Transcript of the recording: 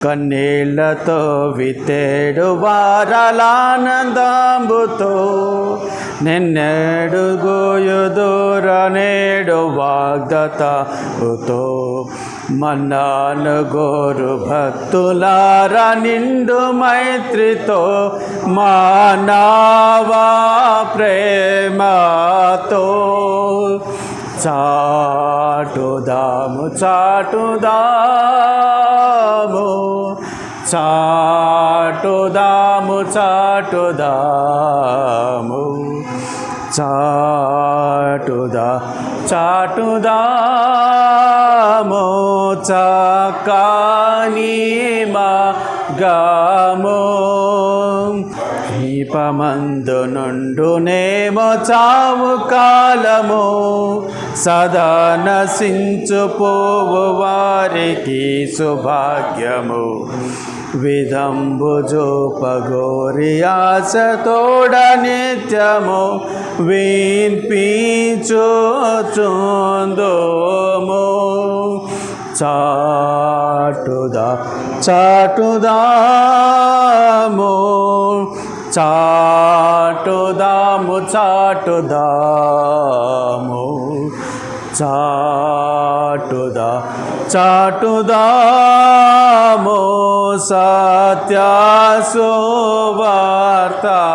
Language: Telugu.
కన్నీళ్ళతో వితేడు వారలానందంబుతో నిన్నెడు గోయుదూర నేడు వాగ్దతతో మన్నాను గోరు భక్తులార నిండు మైత్రితో మానవా ప్రేమతో చాటుదాము చాటుదాము చాటుదాము చాటుదాము చాటుదా చాటుదాము చకాని గాము. దీపమందు నుండునేమో చావు కాలము. సదా నశించుపోవు వారికి సుభాగ్యము. విధంబు జోపగోరి ఆశతోడ నిత్యము విన్పించుచుందోము. చాటుదా చాటుదాము. చాటుదాము చాటుదాము చాటుదా చాటుదాము సత్యాసు వార్తాను